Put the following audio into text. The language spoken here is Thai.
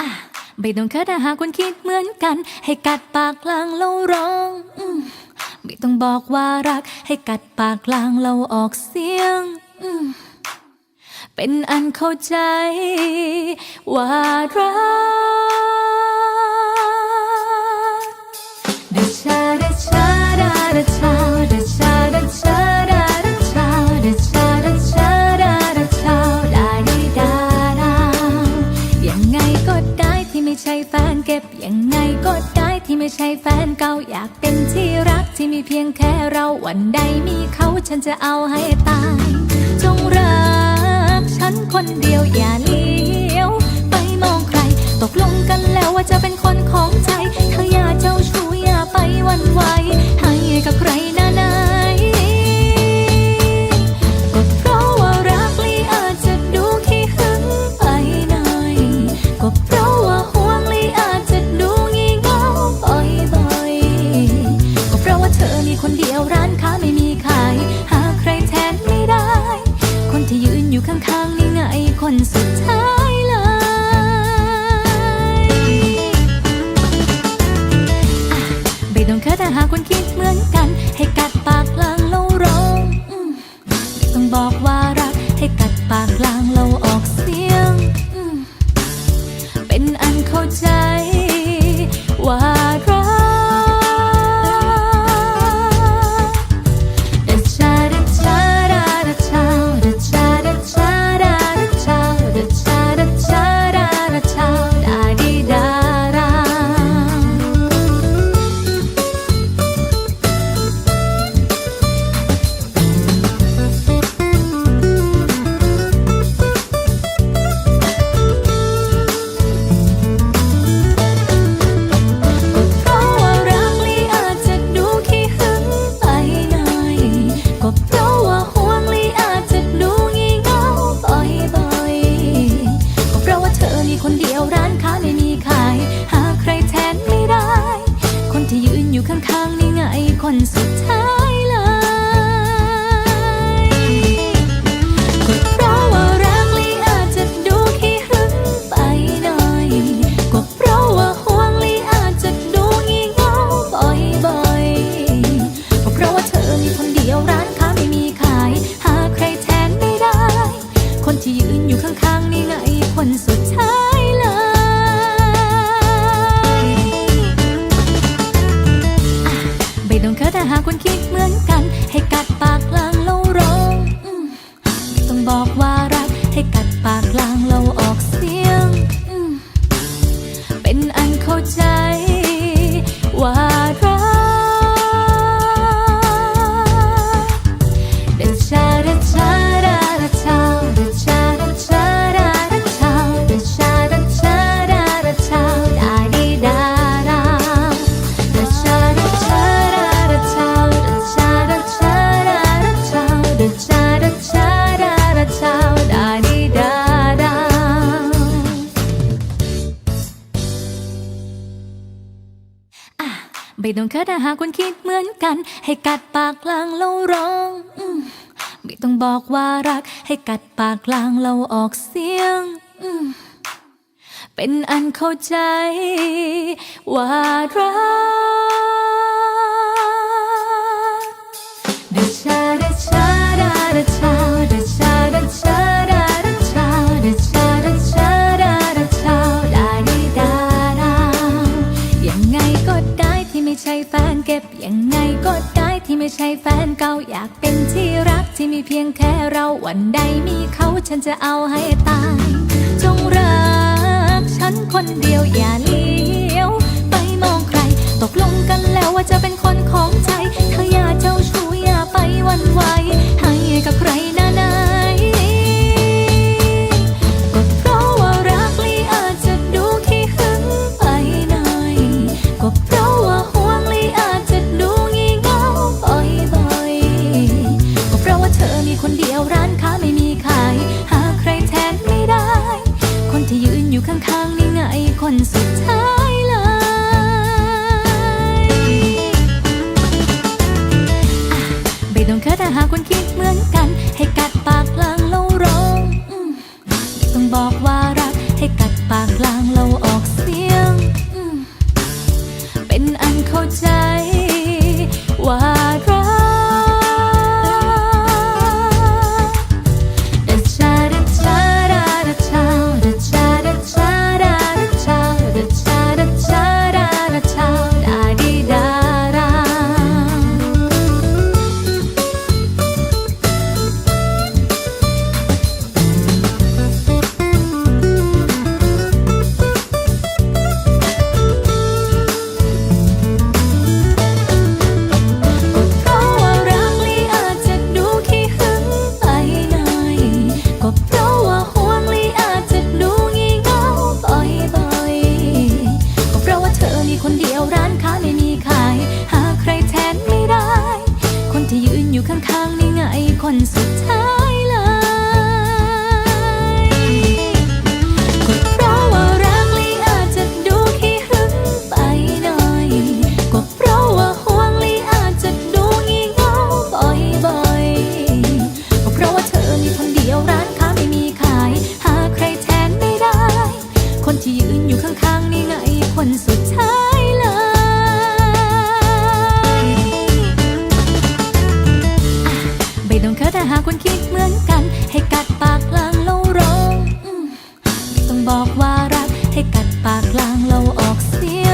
อะไม่ต้องคิดหากคุณคิดเหมือนกัน ให้กัดปากกลางแล้วร้องอมไม่ต้องบอกว่ารัก ให้กัดปากกลางเราออกเสียงอืมเป็นอันเข้าใจ ว่ารักดชาดชาดาดะชาดชา ฟนเก่าอยากเป็นที่รักที่มีเพียงแค่เราวันใดมีเขาฉันจะเอาให้ตาย จงรักฉันคนเดียวอย่าเลี้ยว ไปมองใคร ตกลงกันแล้วว่าจะเป็นคนของใจเธออย่า หากคนคิดเหมือนกัน ให้กัดปากลางแล้วร้อง ต้องบอกว่ารักให้กัดปากกลางเรา คนสุดท้ายเลย อะไม่ต้องคิดถ้าหากคุณคิดเหมือนกัน ให้กัดปากลางแล้วร้องอืมไม่ต้องบอกว่ารัก ให้กัดปากกลางเราออกเสียง ไม่ต้องคิดหากคุณคิดเหมือนกัน ให้กัดปากกลางแล้วร้องไม่ต้องบอกว่ารัก ให้กัดปากกลางเราออกเสียงเป็นอันเข้าใจ ว่ารัก็บยังไงก็ได้ที่ไม่ใช่แฟนเก่าอยากเป็นที่รักที่มีเพียงแค่เราวันใดมีเขาฉันจะเอาให้ตาย จงรักฉันคนเดียวอย่าเลี้ยว ไปมองใคร ตกลงกันแล้วว่าจะเป็นคนของใจเธออย่าเจ้าชู้อย่าไปวันไหวให้กับใคร คิดถ้าหากคุณคิ คนสุดท้าย See.